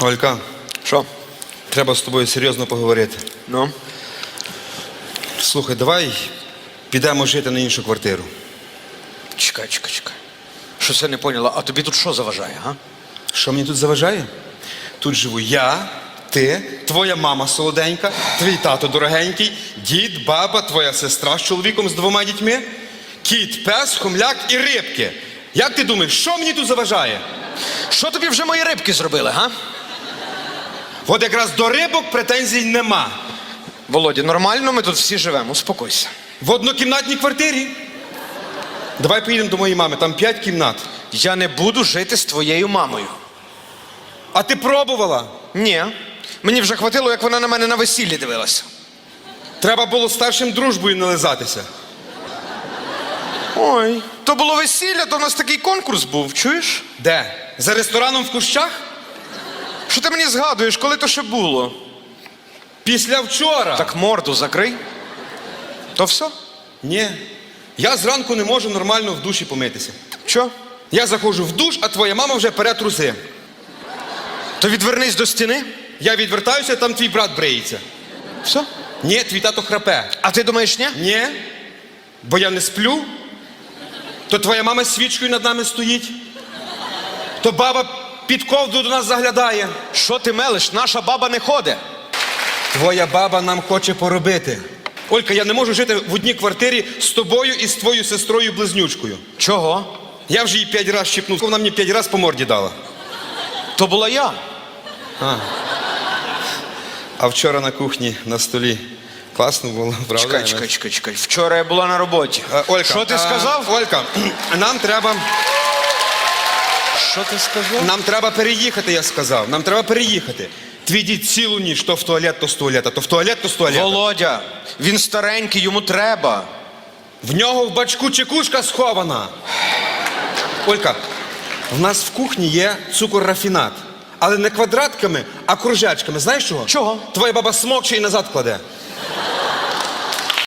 Олька, Що? треба з тобою серйозно поговорити. Ну? Слухай, давай підемо жити на іншу квартиру. Чекай, чекай, чекай. Що це не поняла? А тобі тут що заважає, га? Що мені тут заважає? Тут живу я, ти, твоя мама солоденька, твій тато дорогенький, дід, баба, твоя сестра з чоловіком з двома дітьми, кіт, пес, хомляк і рибки. Як ти думаєш, що мені тут заважає? Що тобі вже мої рибки зробили, га? От якраз до рибок претензій нема. Володя, нормально ми тут всі живемо, успокойся. В однокімнатній квартирі. Давай поїдемо до моєї мами, там п'ять кімнат. Я не буду жити з твоєю мамою. А ти пробувала? Ні. Мені вже хватило, як вона на мене на весіллі дивилася. Треба було старшим дружбою нализатися. Ой, то було весілля, то у нас такий конкурс був, чуєш? Де? За рестораном в кущах? Що ти мені згадуєш, коли то ще було? Після вчора. Так морду закрий. То все? Ні. Я зранку не можу нормально в душі помитися. Що? Я заходжу в душ, а твоя мама вже пере труси. То відвернись до стіни. Я відвертаюся, там твій брат бриється. Все? Ні, твій тато храпе. А ти думаєш, ні? Ні. Бо я не сплю. То твоя мама з свічкою над нами стоїть. То баба під ковдру до нас заглядає. Що ти мелиш? Наша баба не ходить. Твоя баба нам хоче поробити. Олька, я не можу жити в одній квартирі з тобою і з твоєю сестрою близнючкою. Чого? Я вже її п'ять разів щипнув, вона мені п'ять разів по морді дала. То була я. А вчора на кухні на столі класно було, правда? Чекай, чекай, чекай, чекай. Вчора я була на роботі. Е, Олька, Що ти е, сказав? Олька, нам треба, Що ти сказав? нам треба переїхати, я сказав. Нам треба переїхати. Твій дід цілу ніч, то в туалет, то з туалета, то в туалет, то з туалета. Володя, він старенький, йому треба. В нього в бачку чекушка схована. Олька, в нас в кухні є цукор рафінат. Але не квадратками, а кружечками. Знаєш чого? Чого? Твоя баба смокче і назад кладе.